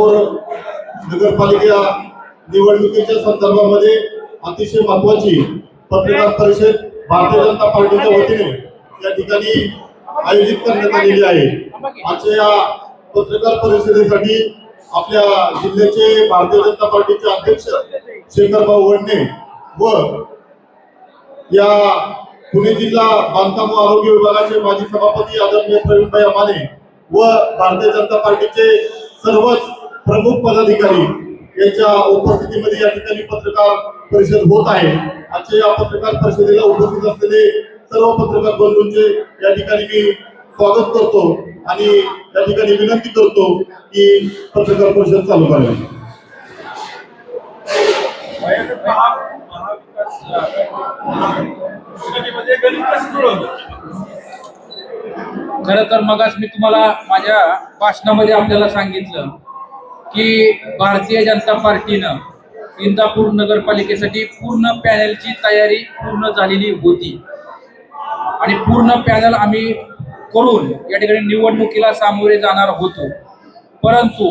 महापौर नगरपालिका निवडणुकीच्या संदर्भामध्ये अतिशय महत्वाची पत्रकार परिषद भारतीय जनता पार्टीच्या वतीने या ठिकाणी आयोजित करण्यात आलेली आहे. आजच्या या पत्रकार परिषदेसाठी आपल्या जिल्ह्याचे भारतीय जनता पार्टीचे अध्यक्ष शेखरभाऊ वडणे व या पुणे जिल्हा बांधकाम व आरोग्य विभागाचे माजी सभापती आदरणीय प्रवीणभाई अमाने व भारतीय जनता पार्टीचे सर्वच प्रमुख पदाधिकारी यांच्या उपस्थितीमध्ये या ठिकाणी पत्रकार परिषद होत आहे. आजच्या या पत्रकार परिषदेला उपस्थित असलेले सर्व पत्रकार बंधूंचे या ठिकाणी मी स्वागत करतो आणि या ठिकाणी विनंती करतो की पत्रकार परिषद चालू करावी. खर गणित तर मगाच मी तुम्हाला माझ्या भाषणामध्ये आपल्याला सांगितलं की भारतीय जनता पार्टीनं इंदापूर नगरपालिकेसाठी पूर्ण पॅनलची तयारी पूर्ण झालेली होती. आणि पूर्ण पॅनल आम्ही करून या ठिकाणी निवडणुकीला सामोरे जाणार होतो. परंतु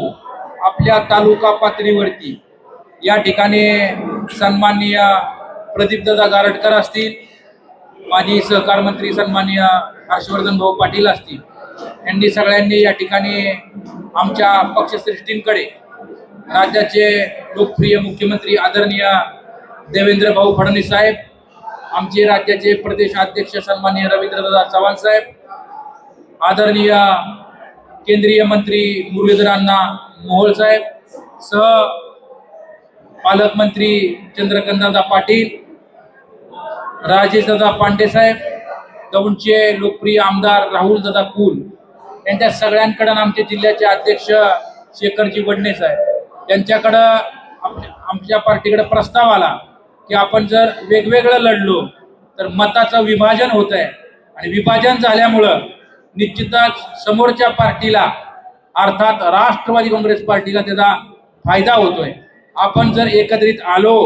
आपल्या तालुका पातळीवरती या ठिकाणी सन्माननीय प्रदीपदादा गारटकर असतील माजी सहकार मंत्री सन्माननीय हर्षवर्धन भाऊ पाटील असतील यांनी सगळ्यांनी या ठिकाणी आमच्या पक्षश्रेष्ठींकडे राज्याचे लोकप्रिय मुख्यमंत्री आदरणीय देवेंद्र भाऊ फडणवीस साहेब आमचे राज्याचे प्रदेश अध्यक्ष सन्माननीय रवींद्रदादा चव्हाण साहेब आदरणीय केंद्रीय मंत्री मुरलीधर अण्णा मोहोळ साहेब सह पालकमंत्री चंद्रकांतदादा पाटील राजेशदादा पांडे साहेब दौंडचे लोकप्रिय आमदार राहुल दादा कुल त्यांच्या सगळ्यांकडं आमचे जिल्ह्याचे अध्यक्ष शेखरजी वडणेस साहेब त्यांच्याकडं आमच्या पार्टीकडे प्रस्ताव आला की आपण जर वेगवेगळं लढलो तर मताचं विभाजन होत आहे आणि विभाजन झाल्यामुळं निश्चितच समोरच्या पार्टीला अर्थात राष्ट्रवादी काँग्रेस पार्टीला त्याचा फायदा होतोय. आपण जर एकत्रित आलो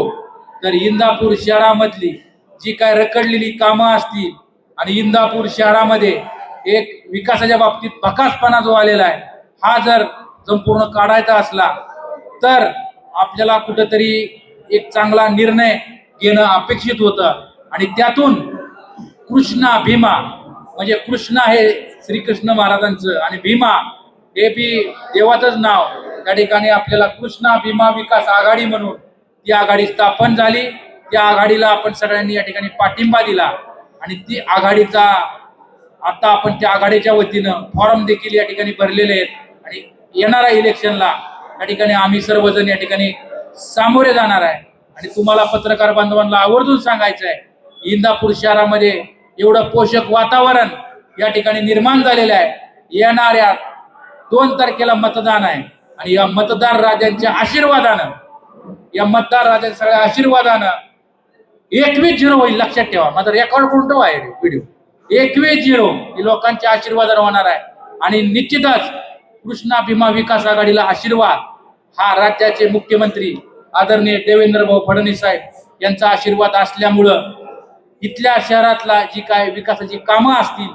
तर इंदापूर शहरामधली जी काय रखडलेली कामं असतील आणि इंदापूर शहरामध्ये एक विकासाच्या बाबतीत भकासपणा जो आलेला आहे हा जर संपूर्ण काढायचा असला तर आपल्याला कुठंतरी एक चांगला निर्णय घेणं अपेक्षित होतं. आणि त्यातून कृष्णा भीमा म्हणजे कृष्णा हे श्रीकृष्ण महाराजांचं आणि भीमा हे बी देवाचंच नाव. त्या ठिकाणी आपल्याला कृष्णा भीमा विकास आघाडी म्हणून ती आघाडी स्थापन झाली. त्या आघाडीला आपण सगळ्यांनी या ठिकाणी पाठिंबा दिला. आणि ती आघाडीचा आता आपण त्या आघाडीच्या वतीनं फॉर्म देखील या ठिकाणी भरलेले आहेत. आणि येणाऱ्या इलेक्शनला या ठिकाणी आम्ही सर्वजण या ठिकाणी सामोरे जाणार आहे. आणि तुम्हाला पत्रकार बांधवांना आवर्जून सांगायचं आहे इंदापूर शहरामध्ये एवढं पोषक वातावरण या ठिकाणी निर्माण झालेलं आहे. येणाऱ्या दोन तारखेला मतदान आहे. आणि या मतदार राजांच्या आशीर्वादानं या मतदार राजांच्या सगळ्या आशीर्वादानं एकवीस झिरो होईल. लक्षात ठेवा माझा रेकॉर्ड करून ठेवा आहे? व्हिडिओ. एकवीस झिरो ही लोकांच्या आशीर्वादावर होणार आहे. आणि निश्चितच कृष्णा भीमा विकास आघाडीला आशीर्वाद हा राज्याचे मुख्यमंत्री आदरणीय देवेंद्र भाऊ फडणवीस साहेब यांचा आशीर्वाद असल्यामुळं इथल्या शहरातला जी काय विकासाची कामं असतील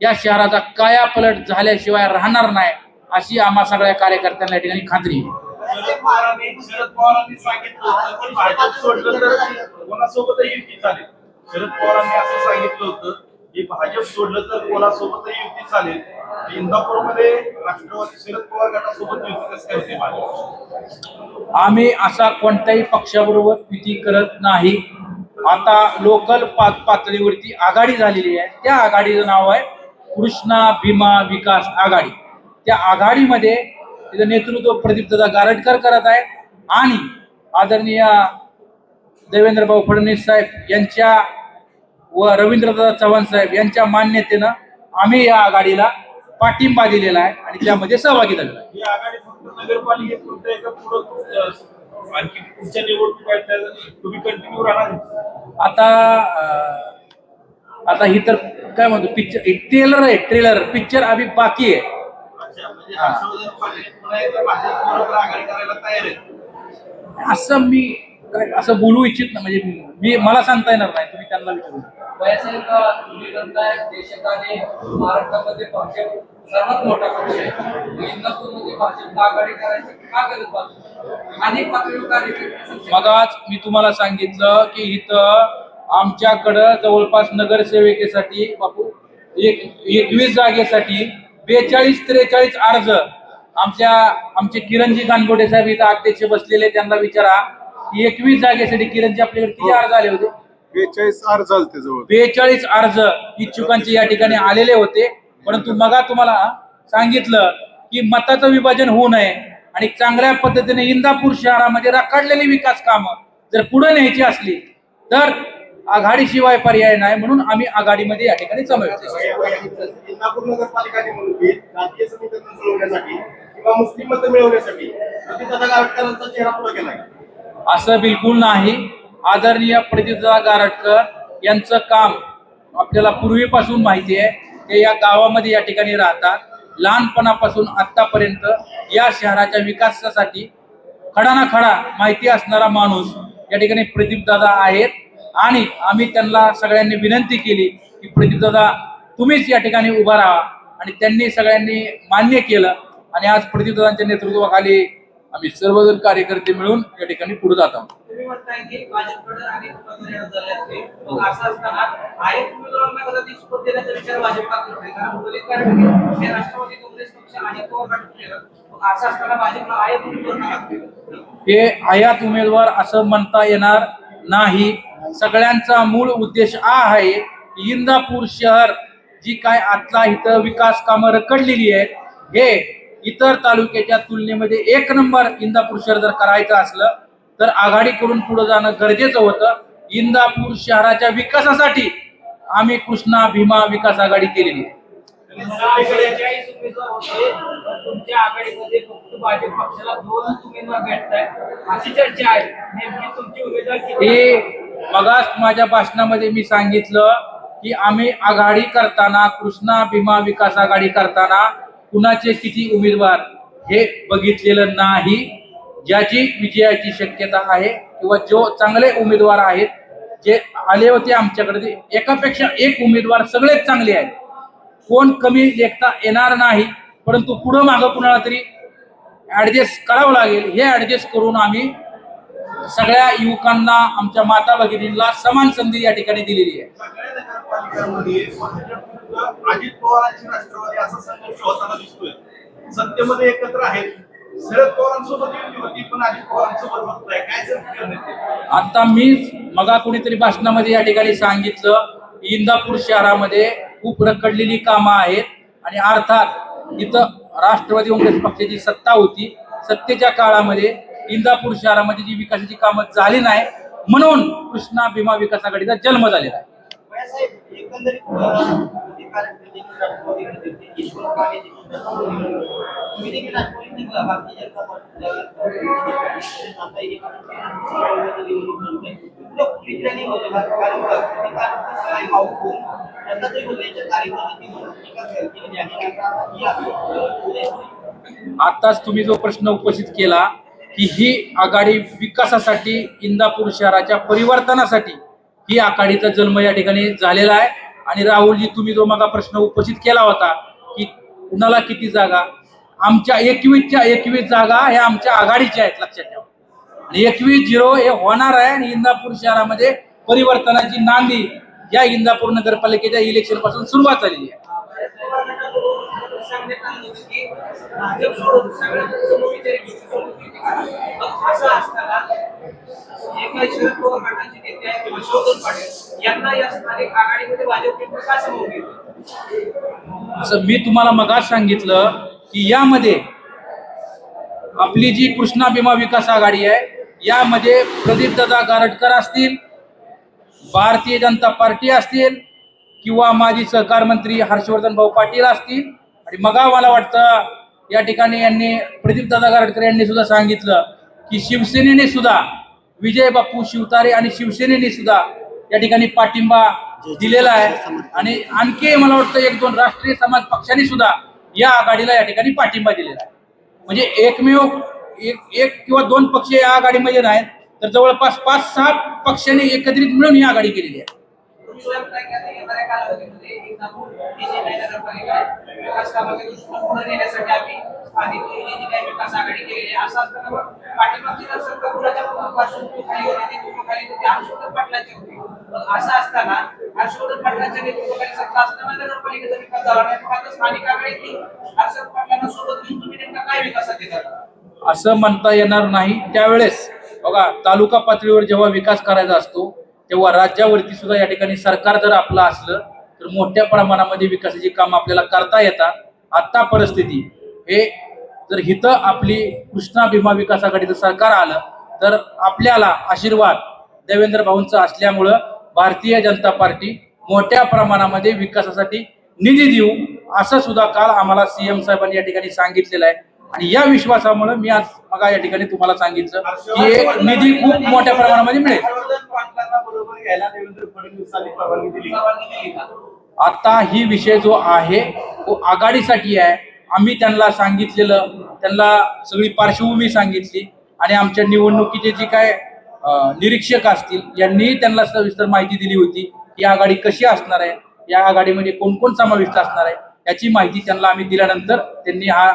या शहराचा कायापलट झाल्याशिवाय राहणार नाही अशी आम्हा सगळ्या कार्यकर्त्यांना या ठिकाणी खात्री शरद पवारांनी सांगितलं होतं भाजप सोडलं तर कोणासोबतही शरद पवारांनी असं सांगितलं होतं की भाजप सोडलं तर कोणासोबतही युती चालेल. इंदापूरमध्ये राष्ट्रवादी शरद पवार गटासोबत युती कसं करते भाजप? आम्ही असा कोणत्याही पक्षाबरोबर युती करत नाही. आता लोकल पा पातळीवरती आघाडी झालेली आहे. त्या आघाडीचं नाव आहे कृष्णा भीमा विकास आघाडी. त्या आघाडीमध्ये तिचं नेतृत्व प्रदीपदादा गारटकर करत आहे आणि आदरणीय देवेंद्रभाऊ फडणवीस साहेब यांच्या व रवींद्रदादा चव्हाण साहेब यांच्या मान्यतेनं आम्ही या आघाडीला पाठिंबा दिलेला आहे आणि त्यामध्ये सहभागी झालेला आहे. आता आता ही तर काय म्हणतो पिक्चर ट्रेलर आहे ट्रेलर पिक्चर अभी बाकी आहे. अच्छा म्हणजे आहेत असं मी असं बोलू इच्छित ना म्हणजे मी मला सांगता येणार नाही तुम्ही त्यांना विचारू वयासाहेब तुम्ही म्हणताय देशात आणि महाराष्ट्रामध्ये भाजप सर्वात मोठा पक्ष आहे. इंदापूरमध्ये भाजप आघाडी करायची का गरज भासते अनेक पातळीवर कार्यकर्ते मगाच मी तुम्हाला सांगितलं की इथं आमच्याकडं जवळपास नगरसेविकेसाठी बापू एक एकवीस जागेसाठी बेचाळीस त्रेचाळीस अर्ज. आमच्या आमचे किरणजी गानगोडे साहेब इथं अध्यक्ष बसलेले त्यांना विचारा की एकवीस जागेसाठी किरणजी आपल्याकडे किती अर्ज आले होते? बेचाळीस आर चालते जवळ बेचाळीस अर्ज इच्छुकांचे या ठिकाणी आलेले होते. परंतु मगा तुम्हाला सांगितलं की मताचं विभाजन होऊ नये आणि चांगल्या पद्धतीने इंदापूर शहरामध्ये रखडलेली विकास कामं जर पुढे न्यायची असली तर आघाडीशिवाय पर्याय नाही म्हणून आम्ही आघाडीमध्ये या ठिकाणी इंदापूर नगरपालिका निवडणुकीत राजकीय समीकरण सोडवण्यासाठी किंवा मुस्लिम मतं मिळवण्यासाठी चेहरा पुढे असं बिलकुल नाही. आदरणीय प्रदीपदा गारटकर यांचं काम आपल्याला पूर्वीपासून माहिती आहे ते या गावामध्ये या ठिकाणी राहतात. लहानपणापासून आत्तापर्यंत या शहराच्या विकासासाठी खडा ना खडा माहिती असणारा माणूस या ठिकाणी प्रदीपदादा आहेत. आणि आम्ही त्यांना सगळ्यांनी विनंती केली की प्रदीपदादा तुम्हीच या ठिकाणी उभा राहा. आणि त्यांनी सगळ्यांनी मान्य केलं. आणि आज प्रदीपदादांच्या नेतृत्वाखाली आम्ही सर्वजण कार्यकर्ते मिळून या ठिकाणी पुढे जात आहोत. हे हे आयात उमेदवार असं म्हणता येणार नाही. सगळ्यांचा मूळ उद्देश हा आहे की इंदापूर शहर जी काय आतला इथं विकास कामं रखडलेली आहेत हे इतर तालुक्याच्या तुलनेमध्ये एक नंबर इंदापूर शहर जर करायचं असलं तर आघाडी करून पुढे जाणं गरजेचं होतं. इंदापूर शहराच्या विकासासाठी आम्ही कृष्णा भीमा विकास आघाडी केलेली आहे. बेचाळीस उमेदवार होते पण तुमच्या आघाडीमध्ये फक्त भाजप पक्षाला दोनच उमेदवार भेटतायत. अशी चर्चा आहे. नेमकी तुमची उमेदवार किती हे माझ्या भाषणामध्ये मी सांगितलं की आम्ही आघाडी करताना कृष्णा भीमा विकास आघाडी करताना कुणाचे किती उमेदवार हे बघितलेलं नाही ज्याची विजयाची शक्यता आहे किंवा जो चांगले उमेदवार आहेत जे आले होते आमच्याकडे एकापेक्षा एक उमेदवार सगळेच चांगले आहेत. कोण कमी लेखता येणार नाही परंतु पुढं मागं कुणाला तरी ॲडजस्ट करावं लागेल हे ॲडजस्ट करून आम्ही सगळ्या युवकांना आमच्या माता भगिनींना समान संधी या ठिकाणी दिलेली आहे. अजित पवारांची राष्ट्रवादी असा संघर्ष होताना दिसतोय. सत्तेमध्ये एकत्र आहेत. शरद पवारांसोबत युती होती पण अजित पवारांसोबत होत काय आता मी मगा कोणीतरी भाषणामध्ये या ठिकाणी सांगितलं की इंदापूर शहरामध्ये खूप रखडलेली कामं आहेत आणि अर्थात इथं राष्ट्रवादी काँग्रेस पक्षाची सत्ता होती. सत्तेच्या काळामध्ये इंदापूर शहरामध्ये जी विकासाची कामं झाली नाही म्हणून कृष्णा भीमा विकास आघाडीचा जन्म झालेला आहे. आताच तुम्ही जो प्रश्न उपस्थित केला की ही आघाडी विकासासाठी इंदापूर शहराच्या परिवर्तनासाठी ही आघाडीचा जन्म या ठिकाणी झालेला आहे. आणि राहुलजी तुम्ही जो मला प्रश्न उपस्थित केला होता की कुणाला किती जागा? आमच्या एकवीसच्या एकवीस जागा ह्या आमच्या आघाडीच्या आहेत लक्षात ठेवा. आणि एकवीस झिरो हे होणार आहे आणि इंदापूर शहरामध्ये परिवर्तनाची नांदी या इंदापूर नगरपालिकेच्या इलेक्शनपासून सुरुवात झालेली आहे. सांगण्यात आलं होतं की भाजप सोडून सगळ्या समविचारी गोष्टी सोडून असं असताना शरद पवार गटाचे नेते आहेत पाटील. यांना या स्थानिक आघाडीमध्ये का समोर घेतलं असं मी तुम्हाला मगाच सांगितलं की यामध्ये आपली जी कृष्णा भीमा विकास आघाडी आहे यामध्ये प्रदीपदादा गारटकर असतील भारतीय जनता पार्टी असतील किंवा माजी सहकार मंत्री हर्षवर्धन भाऊ पाटील असतील मगा मला वाटतं या ठिकाणी यांनी प्रदीपदादा गारडकर यांनी सुद्धा सांगितलं की शिवसेनेने सुद्धा विजय बापू शिवतारे आणि शिवसेनेने सुद्धा या ठिकाणी पाठिंबा दिलेला आहे. आणि आणखी मला वाटतं एक दोन राष्ट्रीय समाज पक्षांनी सुद्धा या आघाडीला या ठिकाणी पाठिंबा दिलेला आहे. म्हणजे एकमेव एक एक किंवा दोन पक्ष या आघाडीमध्ये नाहीत तर जवळपास पाच सहा पक्षांनी एकत्रित मिळून ही आघाडी केलेली आहे. असं असताना हर्षवर्धन असं पाटलांच्या नेतृत्वाखाली सत्ता असताना नगरपालिकेचा विकास झाला नाही स्थानिक पाटलांना सोबत घेऊन तुम्ही नेमका काय विकासात असं म्हणता येणार नाही. त्यावेळेस बघा तालुका पातळीवर जेव्हा विकास करायचा असतो तेव्हा राज्यावरती सुद्धा या ठिकाणी सरकार जर आपलं असलं तर मोठ्या प्रमाणामध्ये विकासाची कामं आपल्याला करता येतात. आत्ता परिस्थिती हे जर हिथं आपली कृष्णा भीमा विकास आघाडीचं सरकार आलं तर आपल्याला आशीर्वाद देवेंद्र भाऊंचा असल्यामुळं भारतीय जनता पार्टी मोठ्या प्रमाणामध्ये विकासासाठी निधी देऊ असं सुद्धा काल आम्हाला सीएम साहेबांनी या ठिकाणी सांगितलेलं आहे. आणि या विश्वासामुळे मी आज बघा या ठिकाणी तुम्हाला सांगितलं की एक निधी खूप मोठ्या प्रमाणामध्ये मिळेल. आता ही विषय जो आहे तो आघाडीसाठी आहे. आम्ही त्यांना सांगितलेलं त्यांना सगळी पार्श्वभूमी सांगितली आणि आमच्या निवडणुकीचे जे काय निरीक्षक असतील यांनीही त्यांना सविस्तर माहिती दिली होती ही आघाडी कशी असणार आहे या आघाडीमध्ये कोण कोण समाविष्ट असणार आहे याची माहिती त्यांना आम्ही दिल्यानंतर त्यांनी हा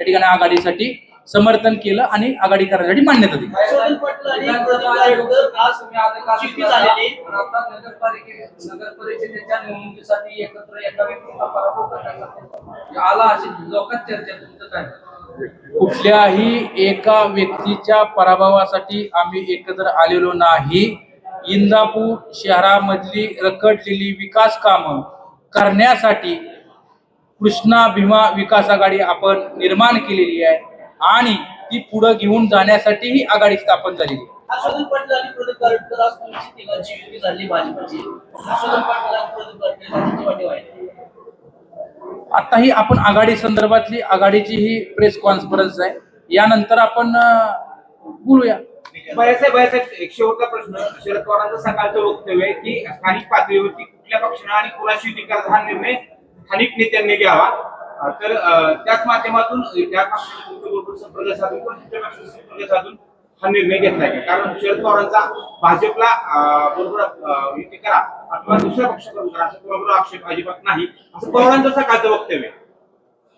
त्या ठिकाणी आघाडीसाठी समर्थन केलं आणि आघाडी करण्यासाठी मान्यता दिली. हर्षवर्धन पाटील आणि प्रदीप आयोडकर आज चिठ्ठी झालेली. आता नगरपालिके नगर परिषदेच्या निवडणुकीसाठी एकत्र एका व्यक्तीचा पराभव करण्यासाठी आला अशी लोकात चर्चा तुमचं काय कुठल्याही एका व्यक्तीच्या पराभवासाठी आम्ही एकत्र आलेलो नाही. इंदापूर शहरामधली रखडलेली विकास कामं करण्यासाठी कृष्णा भीमा विकास आघाडी आपण निर्माण केलेली आहे आणि ती पुढे घेऊन जाण्यासाठी ही आघाडी स्थापन झालेली आहे. आता ही आपण आघाडी संदर्भातली आघाडीची ही प्रेस कॉन्फरन्स आहे. यानंतर आपण बोलूया. एक शेवटचा प्रश्न. शरद पवारांचं सकाळचं वक्तव्य आहे की स्थानिक पातळीवरती कुठल्या पक्षाने आणि कुणाशी करायचा हा निर्णय स्थानिक नेत्यांनी घ्यावा. तर त्याच माध्यमातून त्या संपर्क साधून संपर्क साधून हा निर्णय घेतला आहे. कारण शरद पवारांचा भाजपला बरोबर युती करा अथवा दुसऱ्या पक्षाकडून करा असं बरोबर आक्षेप अजिबात नाही. असं पवारांचं सकाळचं वक्तव्य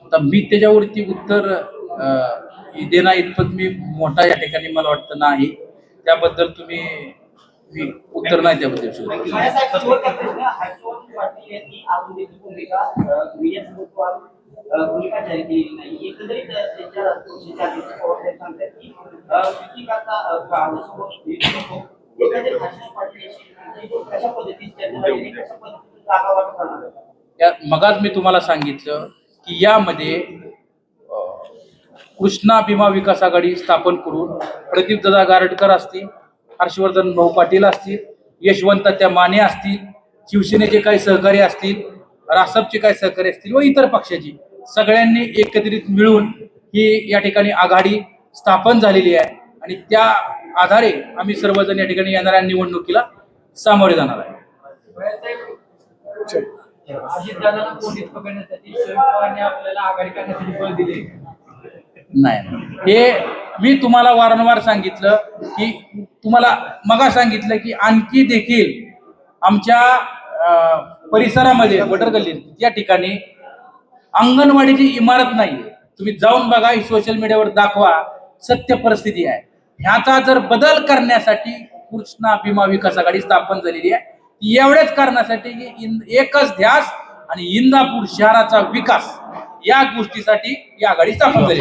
आता मी त्याच्यावरती उत्तर अं, इतपत मी मोठा या ठिकाणी मला वाटतं नाही. त्याबद्दल तुम्ही उत्तर नाही त्याबद्दल मगाच मी तुम्हाला सांगितलं की यामध्ये कृष्णा भीमा विकास आघाडी स्थापन करून प्रदीप दादा गारडकर असतील हर्षवर्धन भाऊ पाटील असतील यशवंत त्या माने असतील शिवसेनेचे काही सहकारी असतील रासपचे काही सहकारी असतील व इतर पक्षाची सगळ्यांनी एकत्रित मिळून ही या ठिकाणी आघाडी स्थापन झालेली आहे. आणि त्या आधारे आम्ही सर्वजण या ठिकाणी येणाऱ्या निवडणुकीला सामोरे जाणार आहे. अजितदादांना कोणीच पकडण्यासाठी शरद पवारांनी आपल्याला आघाडी करण्यासाठी बळ दिले नाही. हे मी तुम्हाला वारंवार सांगितलं की तुम्हाला मगा सांगितलं की आणखी देखील आमच्या परिसरामध्ये गल्ली या ठिकाणी अंगणवाडीची इमारत नाही तुम्ही जाऊन बघा ही सोशल मीडियावर दाखवा सत्य परिस्थिती आहे. ह्याचा जर बदल करण्यासाठी कृष्णा भीमा विकास आघाडी स्थापन झालेली आहे एवढ्याच कारणासाठी की इन- एकच ध्यास आणि इंदापूर शहराचा विकास. या गोष्टीसाठी ही आघाडी स्थापन झाली